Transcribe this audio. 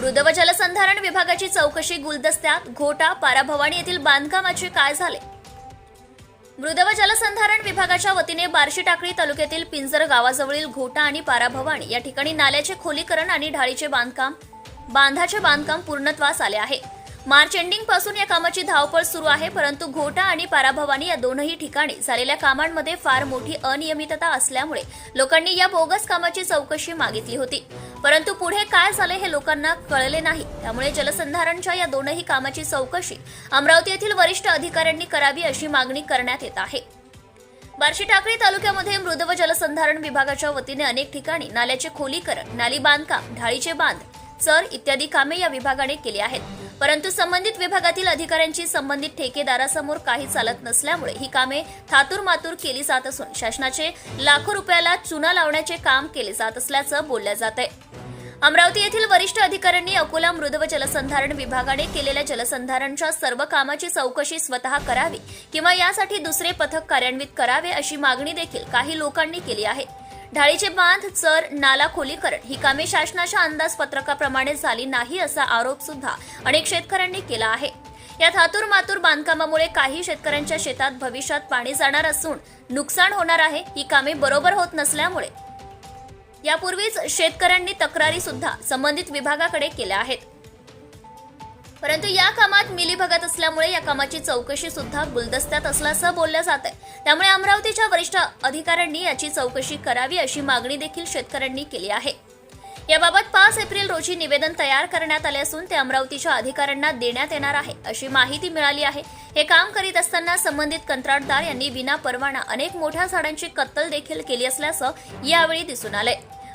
मृदव जलसंधारण विभागाची चौकशी गुलदस्त्यात घोटा पाराभवानी येथील बांधकामाचे काय झाले? मृदव जलसंधारण विभागाच्या वतीने बार्शी टाकळी तालुक्यातील पिंजर गावाजवळील घोटा आणि पाराभवानी या ठिकाणी नाल्याचे खोलीकरण आणि ढाळीचे बांधकाम बांधाचे बांधकाम पूर्णत्वास आले आहे. मार्च एंडिंगपासून या कामाची धावपळ सुरू आहे परंतु घोटा आणि पाराभवानी या दोनही ठिकाणी झालेल्या कामांमध्ये फार मोठी अनियमितता असल्यामुळे लोकांनी या बोगस कामाची चौकशी मागितली होती. परंतु पुढे काय झाले हे लोकांना कळले नाही. त्यामुळे जलसंधारणच्या या दोनही कामाची चौकशी अमरावती येथील वरिष्ठ अधिकाऱ्यांनी करावी अशी मागणी करण्यात येत आहे. बार्शी टाकळी तालुक्यामध्ये मृद व जलसंधारण विभागाच्या वतीने अनेक ठिकाणी नाल्याचे खोलीकरण नाली बांधकाम ढाळीचे बांध चर इत्यादी कामे या विभागाने केली आहेत. परंतु संबंधित विभागातील अधिकाऱ्यांची संबंधित ठेकेदारासमोर काही चालत नसल्यामुळे ही कामे थातूर मातूर केली जात असून शासनाचे लाखो रुपयाला चुना लावण्याचे काम केले जात असल्याचं बोललं जात आहे. अमरावती येथील वरिष्ठ अधिकाऱ्यांनी अकोला मृद व जलसंधारण विभागाने केलेल्या जलसंधारणच्या सर्व कामाची चौकशी स्वतः करावी किंवा यासाठी दुसरे पथक कार्यान्वित करावे अशी मागणी देखील काही लोकांनी केली आहे. ढाळीचे बांध चर नाला खोलीकरण ही कामे शासनाच्या अंदाजपत्रकाप्रमाणे झाली नाही असा आरोप सुद्धा अनेक शेतकऱ्यांनी केला आहे. या थातूर मातूर बांधकामामुळे काही शेतकऱ्यांच्या शेतात भविष्यात पाणी जाणार असून नुकसान होणार आहे ही कामे बरोबर होत नसल्यामुळे. यापूर्वीच शेतकऱ्यांनी तक्रारी सुद्धा संबंधित विभागाकडे केल्या आहेत. परंतु या कामात मिलीभगत असल्यामुळे या कामाची चौकशी सुद्धा गुलदस्त्यात असल्याचं बोललं जात आहे. त्यामुळे अमरावतीच्या वरिष्ठ अधिकाऱ्यांनी याची चौकशी करावी अशी मागणी देखील शेतकऱ्यांनी केली आहे. याबाबत पाच एप्रिल रोजी निवेदन तयार करण्यात आले असून ते अमरावतीच्या अधिकाऱ्यांना देण्यात येणार आहे अशी माहिती मिळाली आहे. हे काम करीत असताना संबंधित कंत्राटदार यांनी विना परवाना अनेक मोठ्या झाडांची कत्तल देखील केली असल्याचं यावेळी दिसून आलंय.